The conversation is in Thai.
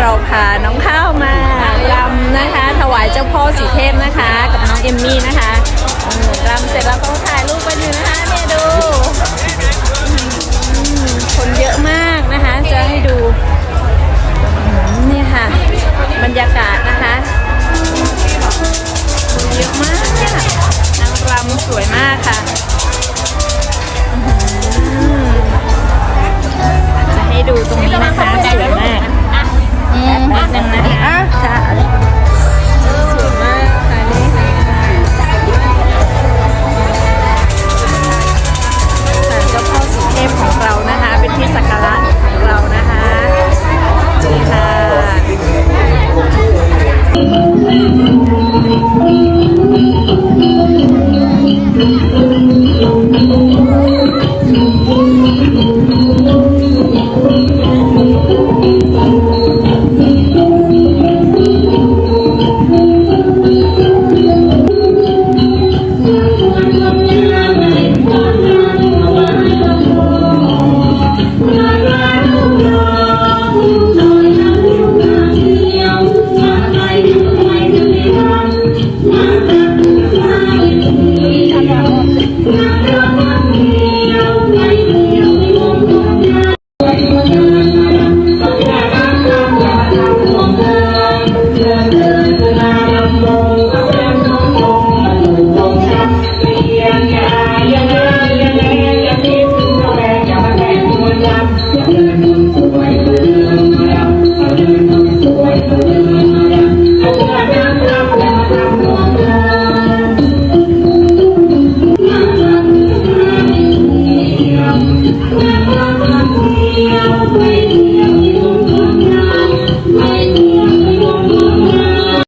เราพาน้องข้าวมาลำนะคะ ถวายเจ้าพ่อสีเทพนะคะ กับน้องเอมมี่นะคะรำเสร็จแล้วก็ถ่ายรูปไปหน